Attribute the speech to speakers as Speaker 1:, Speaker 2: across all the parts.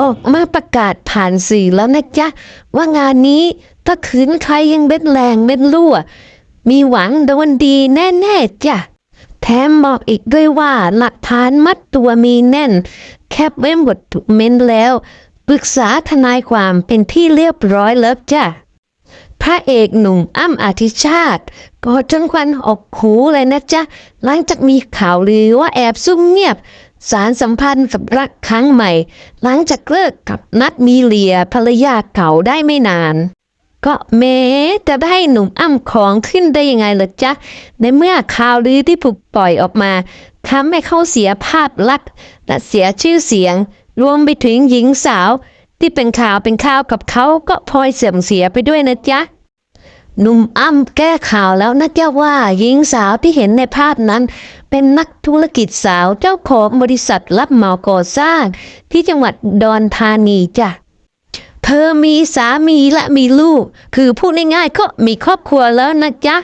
Speaker 1: ออกมาประกาศผ่านสื่อแล้วนะจ๊ะ ว่างานนี้ถ้าคืนใครยังเบ็ดแรงเบ็ดรั่ว มีหวังโดนดีแน่ๆจ้ะ แถมบอกอีกด้วยว่าหลักฐานมัดตัวมีแน่น แคปไว้หมดทุกเม้นแล้ว ปรึกษาทนายความเป็นที่เรียบร้อยแล้วจ้ะพระเอกหนุ่มอ้ำอธิชาติก็จนควันออกหูเลยนะจ๊ะ หลังจากมีข่าวลือว่าแอบซุ่มเงียบสารสัมพันธ์กับรักครั้งใหม่ หลังจากเลิกกับนัดมีเลียภรรยาเก่าได้ไม่นาน ก็แม้จะได้หนุ่มอ้ำของขึ้นได้ยังไงล่ะจ๊ะ ในเมื่อข่าวลือที่ถูกปล่อยออกมาทำให้เขาเสียภาพลักษณ์และเสียชื่อเสียง รวมไปถึงหญิงสาว ที่เป็นข่าวเป็นข่าวกับเขาก็พลอยเสื่อมเสียไปด้วยนะจ๊ะหนุ่มอ้ำแก้ข่าวแล้วนะจ๊ะว่าหญิงสาวที่เห็นในภาพนั้น เป็นนักธุรกิจสาวเจ้าของบริษัทรับเหมาก่อสร้าง ที่จังหวัดดอนธานีจ้ะเธอมีสามีและมีลูก คือพูดง่ายๆก็มีครอบครัวแล้วนะจ๊ะ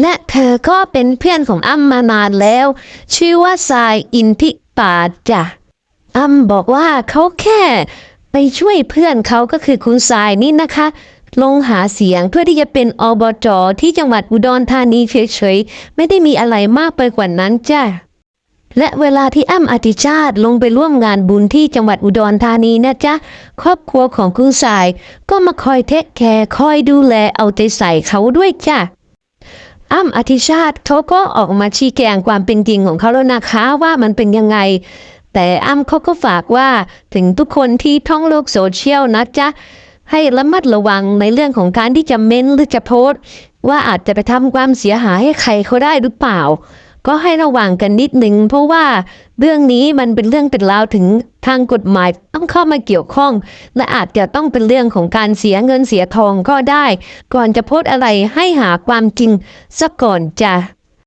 Speaker 1: และเธอก็เป็นเพื่อนของอ้ำมานานแล้ว ชื่อว่าทรายอินทิปาจ้ะอ้ำบอกว่าเขาแค่ไปช่วยเพื่อนเขาก็คือคุณทรายนี่นะคะ ลงหาเสียงเพื่อที่จะเป็นอบจที่จังหวัดอุดรธานีเฉยๆ ไม่ได้มีอะไรมากไปกว่านั้นจ้ะและเวลาที่อ้ำอธิชาติลงไปร่วมงานบุญที่จังหวัดอุดรธานีนะจ๊ะ ครอบครัวของคุณสาย ก็มาคอยเทคแคร์คอยดูแลเอาใจใส่เขาด้วยจ้ะอ้ำอธิชาติเขาก็ออกมาชี้แจงความเป็นจริงของเขาแล้วนะคะว่ามันเป็นยังไง แต่อ้ำเขาก็ฝากว่าถึงทุกคนที่ท่องโลกโซเชียลนะจ๊ะ ให้ระมัดระวังในเรื่องของการที่จะเม้นหรือจะโพสต์ ว่าอาจจะไปทำความเสียหายให้ใครเขาได้หรือเปล่า ก็ให้ระวังกันนิดนึงเพราะว่าเรื่องนี้มันเป็นเรื่องเป็นราวถึงทางกฎหมายต้องเข้ามาเกี่ยวข้อง และอาจจะต้องเป็นเรื่องของการเสียเงินเสียทองก็ได้ ก่อนจะโพสต์อะไรให้หาความจริงซะก่อนจ้ะ